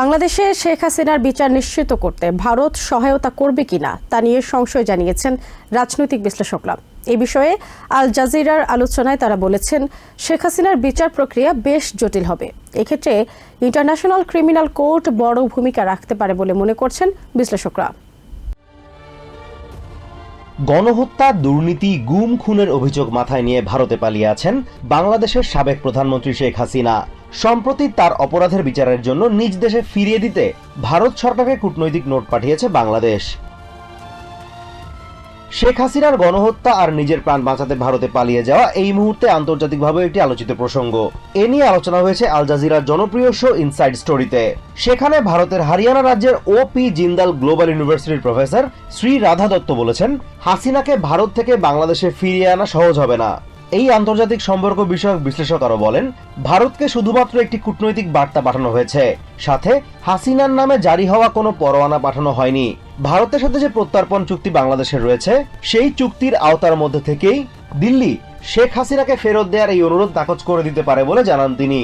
বাংলাদেশে শেখ হাসিনার বিচার নিশ্চিত করতে ভারত সহায়তা করবে কিনা তা নিয়ে সংশয় জানিয়েছেন রাজনৈতিক বিশ্লেষকরা। এ বিষয়ে আল জাজিরার আলোচনায় তারা বলেছেন, শেখ হাসিনার বিচার প্রক্রিয়া বেশ জটিল হবে। এক্ষেত্রে ইন্টারন্যাশনাল ক্রিমিনাল কোর্ট বড় ভূমিকা রাখতে পারে বলে মনে করছেন বিশ্লেষকরা। গণহত্যা, দুর্নীতি, গুম খুনের অভিযোগ মাথায় নিয়ে ভারতে পালিয়ে আছেন বাংলাদেশের সাবেক প্রধানমন্ত্রী শেখ হাসিনা। সম্প্রতি তার অপরাধের বিচারের জন্য নিজ দেশে ফিরিয়ে দিতে ভারত সরকারকে কূটনৈতিক নোট পাঠিয়েছে বাংলাদেশ। শেখ হাসিনার গণহত্যা আর নিজের প্রাণ বাঁচাতে ভারতে পালিয়ে যাওয়া এই মুহূর্তে আন্তর্জাতিকভাবে একটি আলোচিত প্রসঙ্গ। এ নিয়ে আলোচনা হয়েছে আল জাজিরার জনপ্রিয় শো ইনসাইড স্টোরিতে। সেখানে ভারতের হরিয়ানা রাজ্যের ও পি জিন্দাল গ্লোবাল ইউনিভার্সিটির প্রফেসর শ্রী রাধা দত্ত বলেছেন, হাসিনাকে ভারত থেকে বাংলাদেশে ফিরিয়ে আনা সহজ হবে না। এই আন্তর্জাতিক সম্পর্ক বিষয়ক বিশ্লেষক আরও বলেন, ভারতকে শুধুমাত্র একটি কূটনৈতিক বার্তা পাঠানো হয়েছে। সাথে হাসিনার নামে জারি হওয়া কোনো পরোয়ানা পাঠানো হয়নি। ভারতের সাথে যে প্রত্যর্পণ চুক্তি বাংলাদেশের রয়েছে, সেই চুক্তির আওতার মধ্যে থেকেই দিল্লি শেখ হাসিনাকে ফেরত দেওয়ার এই অনুরোধ নাকচ করে দিতে পারে বলে জানান তিনি।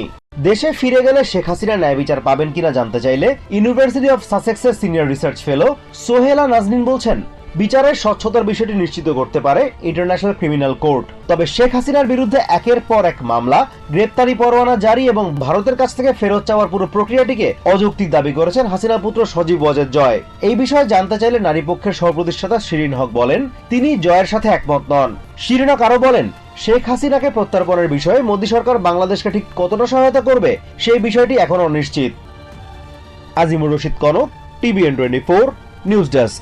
দেশে ফিরে গেলে শেখ হাসিনা ন্যায় বিচার পাবেন কিনা জানতে চাইলে ইউনিভার্সিটি অফ সাসেক্সের senior research fellow Sohela Naznin বলছেন বিচারের স্বচ্ছতার বিষয়টি নিশ্চিত করতে পারে ইন্টারন্যাশনাল ক্রিমিনাল কোর্ট। তবে শেখ হাসিনার বিরুদ্ধে একের পর এক মামলা, গ্রেপ্তারি পরোয়ানা জারি এবং ভারতের কাছ থেকে ফেরত চাওয়ার পুরো প্রক্রিয়াটিকে অযৌক্তিক দাবি করেছেন হাসিনা পুত্র সজীব ওয়াজেদ জয়। এই বিষয়ে জানতে চাইলে নারী পক্ষের সহপ্রতিষ্ঠাতা শিরিন হক বলেন, তিনি জয়ের সাথে একমত নন। শিরিন হক আরও বলেন, শেখ হাসিনাকে প্রত্যার্পণের বিষয়ে মোদী সরকার বাংলাদেশকে ঠিক কতটা সহায়তা করবে সেই বিষয়টি এখন অনিশ্চিত Azimur Rashid Kanak, TVN twenty four, news desk.